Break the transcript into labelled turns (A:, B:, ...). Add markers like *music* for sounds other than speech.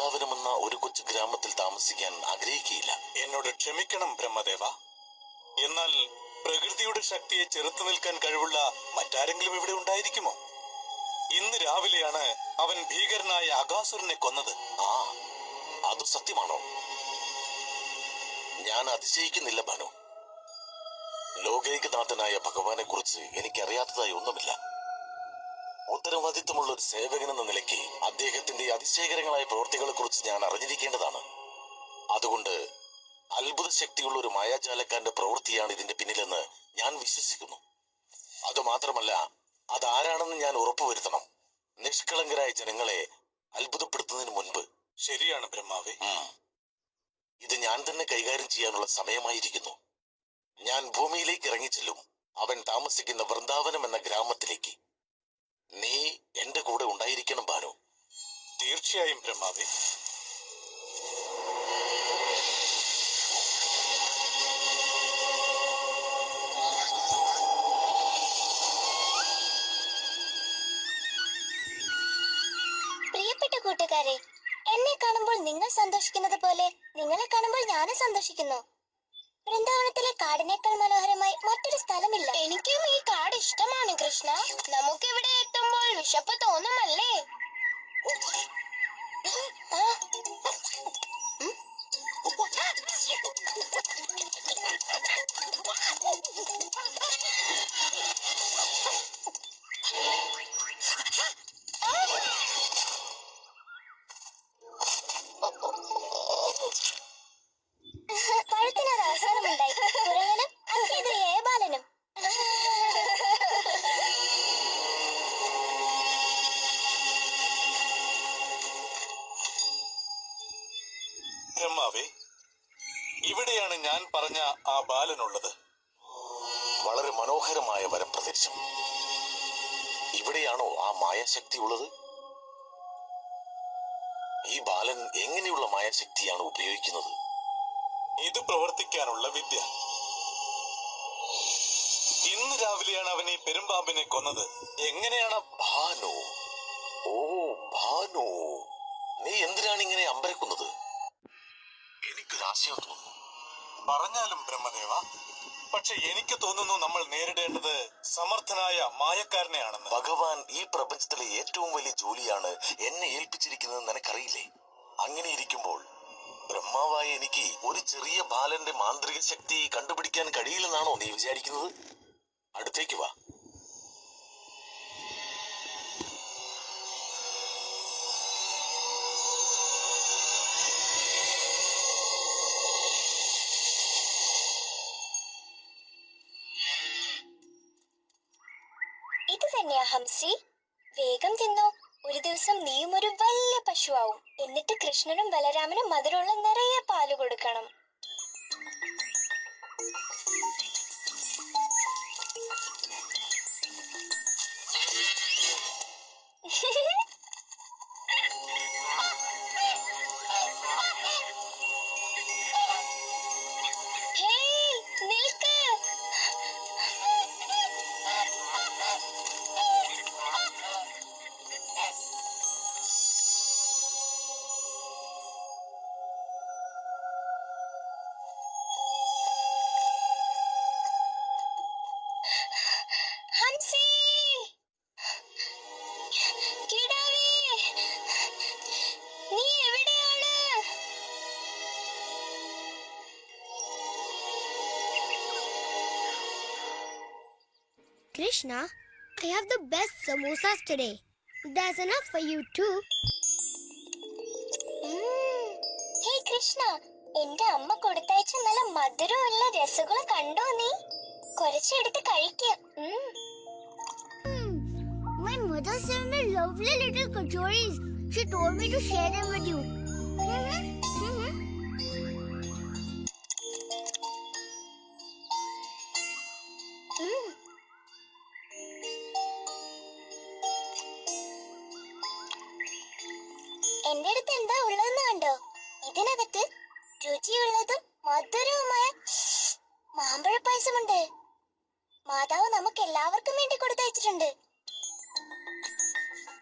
A: വൃന്ദാവനം എന്ന ഒരു കൊച്ചു ഗ്രാമത്തിൽ താമസിക്കാൻ ആഗ്രഹിക്കുകയില്ല.
B: എന്നോട് ക്ഷമിക്കണം ബ്രഹ്മദേവ. എന്നാൽ പ്രകൃതിയുടെ ശക്തിയെ ചെറുത്തു നിൽക്കാൻ കഴിവുള്ള മറ്റാരെങ്കിലും ഇവിടെ ഉണ്ടായിരിക്കുമോ? ഇന്ന് രാവിലെയാണ് അവൻ ഭീകരനായ അകാസുരനെ കൊന്നത്.
A: ആ അത് സത്യമാണോ? ഞാൻ അതിശയിക്കുന്നില്ല ഭാനു. ലോകൈകനാഥനായ ഭഗവാനെ കുറിച്ച് എനിക്കറിയാത്തതായി ഒന്നുമില്ല. ഉത്തരവാദിത്വമുള്ള ഒരു സേവകൻ എന്ന നിലയ്ക്ക് അദ്ദേഹത്തിന്റെ അതിശയകരങ്ങളായ പ്രവൃത്തികളെ കുറിച്ച് ഞാൻ അറിഞ്ഞിരിക്കേണ്ടതാണ്. അതുകൊണ്ട് അത്ഭുത ശക്തിയുള്ള ഒരു മായാജാലക്കാരന്റെ പ്രവൃത്തിയാണ് ഇതിന്റെ പിന്നിലെന്ന് ഞാൻ വിശ്വസിക്കുന്നു. അതുമാത്രമല്ല അതാരാണെന്ന് ഞാൻ ഉറപ്പുവരുത്തണം. നിഷ്കളങ്കരായ ജനങ്ങളെ അത്ഭുതപ്പെടുത്തുന്നതിന് മുൻപ്.
B: ശരിയാണ് ബ്രഹ്മാവേ.
A: ഇത് ഞാൻ തന്നെ കൈകാര്യം ചെയ്യാനുള്ള സമയമായിരിക്കുന്നു. ഞാൻ ഭൂമിയിലേക്ക് ഇറങ്ങിച്ചെല്ലും. അവൻ താമസിക്കുന്ന വൃന്ദാവനം എന്ന ഗ്രാമത്തിലേക്ക് നീ എന്റെ കൂടെ ഉണ്ടായിരിക്കണം ബാനു
B: തീർച്ചയായും ബ്രഹ്മാവി
C: പ്രിയപ്പെട്ട കൂട്ടുകാരെ എന്നെ കാണുമ്പോൾ നിങ്ങൾ സന്തോഷിക്കുന്നത് പോലെ നിങ്ങളെ കാണുമ്പോൾ ഞാനും സന്തോഷിക്കുന്നു. വൃന്ദാവനത്തിലെ കാടിനേക്കാൾ മനോഹരമായി മറ്റൊരു സ്ഥലമില്ല. എനിക്കും ഈ കാട് ഇഷ്ടമാണ് കൃഷ്ണ. നമുക്ക് ഇവിടെ എത്തുമ്പോൾ വിശപ്പ് തോന്നുമല്ലേ? ആ.
B: ബ്രഹ്മാവേ ഇവിടെയാണ് ഞാൻ പറഞ്ഞ ആ ബാലനുള്ളത്.
A: വളരെ മനോഹരമായ വനപ്രദേശം ഇവിടെയാണോ ആ മായാശക്തി ഉള്ളത്? ഈ ബാലൻ എങ്ങനെയുള്ള മായാശക്തിയാണ് ഉപയോഗിക്കുന്നത്?
B: ഇത് പ്രവർത്തിക്കാനുള്ള വിദ്യ. ഇന്ന് രാവിലെയാണ് അവൻ ഈ പെരുമ്പാമ്പിനെ കൊന്നത്. എങ്ങനെയാണ്?
A: ഭാനു. ഓ ഭാനു. നീ എന്തിനാണ് ഇങ്ങനെ അമ്പരക്കുന്നത്? എനിക്കൊരാശയം തോന്നുന്നു
B: പറഞ്ഞാലും ബ്രഹ്മദേവ പക്ഷെ എനിക്ക് തോന്നുന്നു നമ്മൾ നേരിടേണ്ടത് സമർത്ഥനായ മായക്കാരനെയാണെന്ന്.
A: ഭഗവാൻ ഈ പ്രപഞ്ചത്തിലെ ഏറ്റവും വലിയ ജോലിയാണ് എന്നെ ഏൽപ്പിച്ചിരിക്കുന്നത് നിനക്കറിയില്ലേ? അങ്ങനെ ഇരിക്കുമ്പോൾ ബ്രഹ്മാവായ എനിക്ക് ഒരു ചെറിയ ബാലന്റെ മാന്ത്രിക ശക്തി കണ്ടുപിടിക്കാൻ കഴിയില്ലെന്നാണോ നീ വിചാരിക്കുന്നത്? അടുത്തേക്ക് വാ.
C: ഇത് തന്നെയാ ഹംസി. വേഗം തിന്നോ. ഒരു ദിവസം നീയും ഒരു വലിയ പശുവാവും. എന്നിട്ട് കൃഷ്ണനും ബലരാമനും മധുരമുള്ള നിറയെ പാൽ കൊടുക്കണം. ഹേയ്, *laughs* ഹംസി കിടാവേ നീ എവിടെയാണ്
D: Krishna, I have the best samosas today. There's enough for you too.
C: ഹേയ് കൃഷ്ണ എന്റെ അമ്മ കൊടുത്തയച്ച നല്ല മധുരമുള്ള രസഗുള കണ്ടോ നീ കുറച്ചെടുത്ത് കഴിക്കാം
D: My mother sent me lovely little kachoris. She told me to share them with you.
C: എന്റെ അടുത്ത് എന്താ ഉള്ളതെന്ന് കണ്ടോ ഇതിനകത്ത് രുചിയുള്ളതും മധുരവുമായ മാമ്പഴ പായസമുണ്ട് മാതാവ് നമുക്ക് എല്ലാവർക്കും വേണ്ടി കൊടുത്തയച്ചിട്ടുണ്ട്.